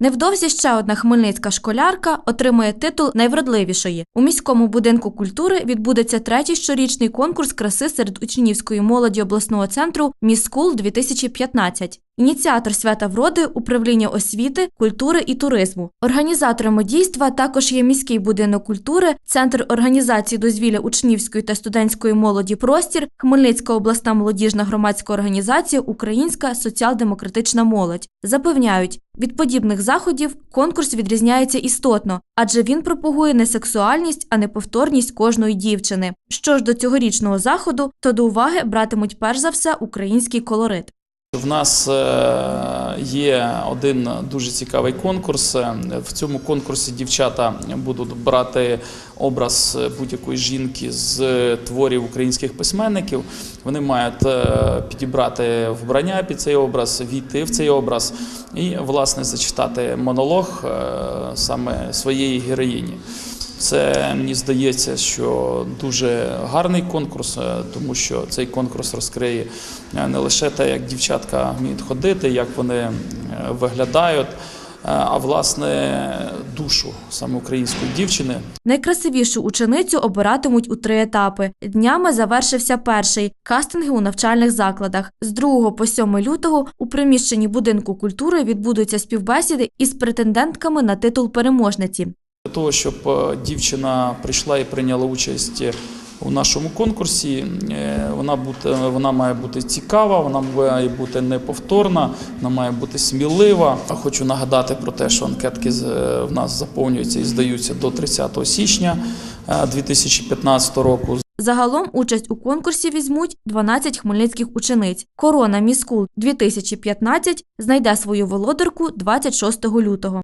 Невдовзі ще одна хмельницька школярка отримує титул найвродливішої. У міському будинку культури відбудеться третій щорічний конкурс краси серед учнівської молоді обласного центру Міс Скул 2015. Ініціатор свята вроди управління освіти, культури і туризму. Організаторами дійства також є міський будинок культури, центр організації дозвілля учнівської та студентської молоді Простір, Хмельницька обласна молодіжна громадська організація Українська соціал-демократична молодь. Запевняють, від подібних заходів конкурс відрізняється істотно, адже він пропагує не сексуальність, а не повторність кожної дівчини. Що ж до цьогорічного заходу, то до уваги братимуть перш за все український колорит. В нас е, є один дуже цікавий конкурс. Е, В цьому конкурсі дівчата будуть брати образ будь-якої жінки з творів українських письменників. Вони мають е, підібрати вбрання під цей образ, війти в цей образ і, власне, зачитати монолог е, саме своєї героїні. Це мені здається, що дуже гарний конкурс, е, тому що цей конкурс розкриє е, не лише те, як дівчатка вміють ходити, як вони е, виглядають, а власне душу саме української дівчини. Найкрасивішу ученицю обиратимуть у три етапи. Днями завершився перший кастинги у навчальних закладах. З 2 по 7 лютого у приміщенні будинку культури відбудуться співбесіди із претендентками на титул переможниці. Для того, щоб е, дівчина прийшла і прийняла участь у нашому конкурсі, е, вона, бути, вона має бути цікава, вона має бути неповторна, вона має бути смілива. Хочу нагадати про те, що анкетки е, в нас заповнюються і здаються до 30 січня е, 2015 року. Загалом участь у конкурсі візьмуть 12 хмельницьких учениць. Корона Міскул 2015 знайде свою володарку 26 лютого.